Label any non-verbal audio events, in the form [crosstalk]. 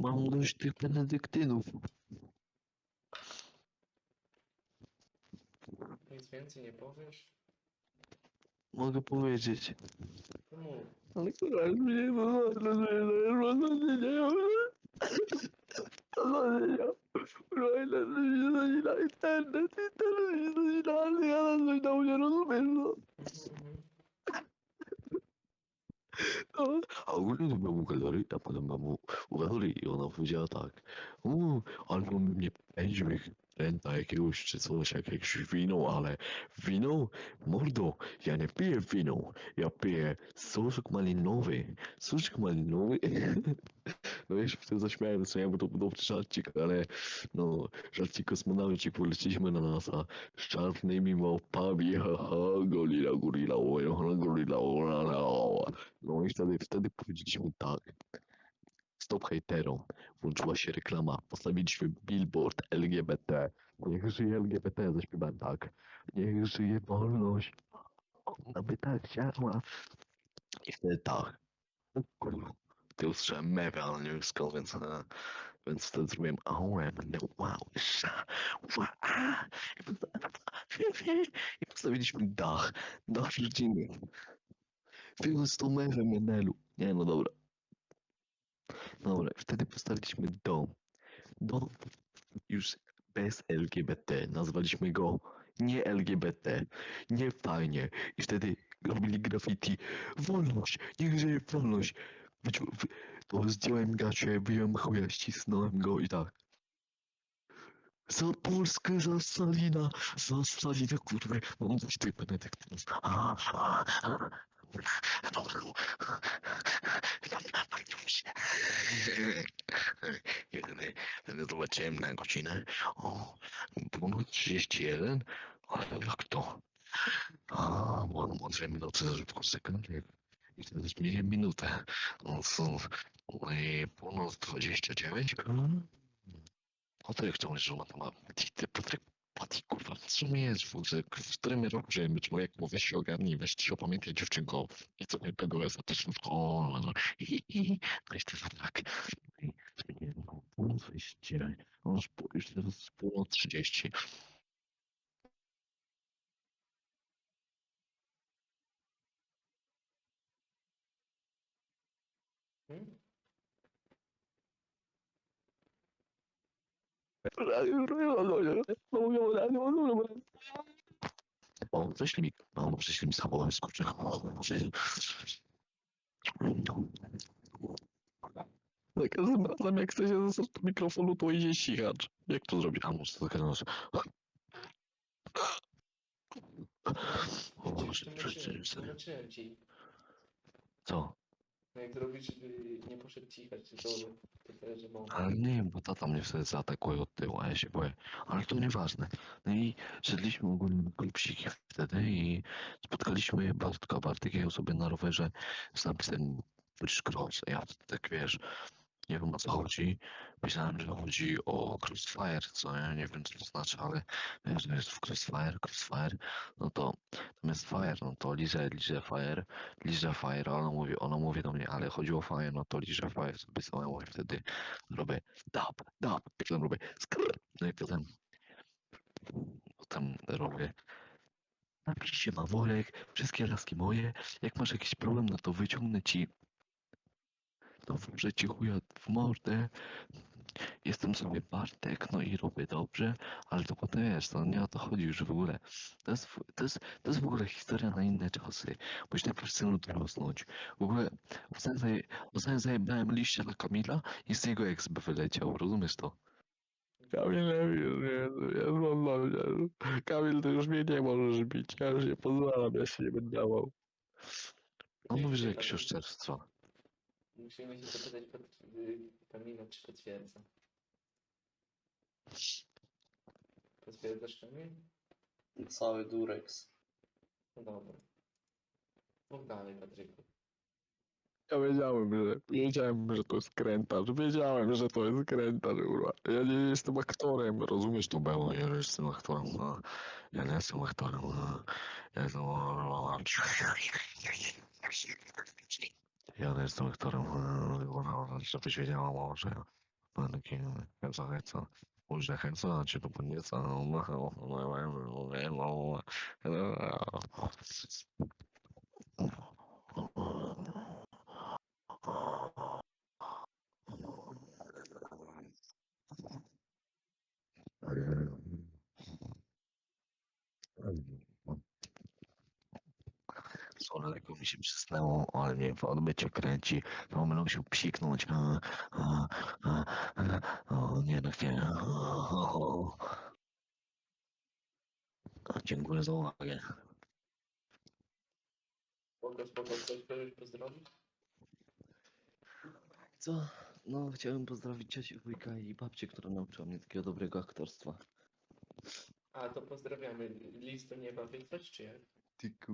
Mam dość tych benedyktynów. Nic więcej nie powiesz? Mogę powiedzieć. No mów. Ale kurwa, już mnie nie wolno, że jest wolno, nie nie wolno, nie Kurwa, ile ludzi zasila internet, internet się zasila, ale ja na coś tam nie rozumiem, no. Mhm. A ogólnie to byłem u galerii, a potem byłem u, u galerii i ona powiedziała tak, uuu, albo mnie pędźmy renta jakiegoś czy coś, jakieś wino, ale wino, mordo, ja nie piję wino, ja piję soczek malinowy, soczek malinowy. [laughs] No ja się wtedy zaśmiałem, co bo to był dobry żarcik, ale no, żarcik kosmonaucik, poleciliśmy na NASA z czarnymi małpami, [laughs] haha, gorilla, gorilla, gorilla, gorilla. No wtedy, wtedy powiedzieliśmy tak. Stop hejterom. Włączyła się reklama. Postawiliśmy billboard LGBT. Niech żyje LGBT. Zaśpiewałem tak. Niech żyje wolność. Ona by tak chciała. I wtedy tak. O kurwa. Ty usłyszałem wiem skąd, więc, e, więc wtedy zrobiłem będę wow, sza, wow, i postawiliśmy dach, dach rodziny. Tą mewem Menelu. Nie no dobra. Dobra, wtedy postawiliśmy dom. Dom już bez LGBT. Nazwaliśmy go nie LGBT. Nie fajnie. I wtedy robili graffiti. Wolność! Niech żyje wolność! To zdjąłem gacie, wyjąłem chuja, ścisnąłem go i tak. Za Polskę, za Stalina, za Stalina, kurwa, mam dość tych benedyktynów. Zobaczyłem na godzinę, o, było 31, ale jak to? A, minuty za szybko sekund. I wtedy zmieniłem minutę. No, są e, północ 29. Patryk to mówisz, że. Ty, Patryk, Patryk, kurwa, co mi jest w? W którym roku żyjemy? Jak mówię się ogarnij, weź ci opamiętaj dziewczynko. I co nie tego jest, a też w szkole. No i, i, no i wtedy tak. Zmieniłem na północ 29. No, już teraz północ 30. O, ześlij mi, no, prześlij mi samochód, skurczę. Za każdym razem, jak chce się dostać do mikrofonu, to idzie cichacz. Jak to zrobić? A może to taka nas... O. Co? No jak robisz, żeby nie poszedł cichać, to, to też. Ale nie, bo tata mnie wtedy zaatakuje od tyłu, a ja się boję. Ale to nieważne. No i szedliśmy ogólnie na klubsiki wtedy i spotkaliśmy Bartka. Bartek jechał sobie na rowerze z napisem Cross. Ja tak wiesz, nie wiem o co chodzi. Myślałem, że chodzi o Crossfire, co ja nie wiem co to znaczy, ale że jest w Crossfire, Crossfire, no to tam jest Fire, no to liże, liże Fire, liże Fire, ona mówi, ona mówi do mnie, ale chodzi o Fire, no to liże Fire sobie samemu i wtedy robię dab, dab, potem robię skrr, no i potem potem robię napiszcie ma worek, wszystkie laski moje, jak masz jakiś problem, no to wyciągnę ci to włożę ci chuja w mordę, jestem sobie Bartek, no i robię dobrze, ale to potem wiesz, to nie o to chodzi już w ogóle. To jest, w- to jest, to jest w ogóle historia na inne czasy, bo już najpierw chcę dorosnąć. W ogóle ostatnio, zaje, ostatnio zajebałem liścia na Kamila i z niego ex wyleciał, rozumiesz to? Kamil, nie, się. Kamil, ty już mnie nie możesz bić, ja już nie pozwalam, ja się nie będę dawał. On mówi, że jakieś oszczerstwa. Musimy się zapytać pod, y, Kamila, czy potwierdza. Potwierdzasz Kamil? Cały Durex. No dobra. Mów dalej, Patryku. Ja wiedziałem, że wiedziałem, że to jest krętarz. Wiedziałem, że to jest krętarz, kurwa. Ja nie jestem aktorem, rozumiesz to było, ja nie jestem aktorem. No. Ja nie jestem aktorem. No. Ja jestem... Ja nie jestem aktorem, no, żebyś wiedziała może. takie heca, heca. Późne heca, cię to podnieca, no, no, no, no, no, no, Sorry, lekko mi się przysnęło, ale mnie w odbycie kręci. To będę musiał psiknąć. A, a, a, a, o, nie, no nie. O, o. A, Dziękuję za uwagę. Spoko, spoko, coś kogoś pozdrowić? Co? No, chciałem pozdrowić ciocię, wujka i babcię, która nauczyła mnie takiego dobrego aktorstwa. A, to pozdrawiamy. Listu nieba wysłać, czy jak? Ty ku...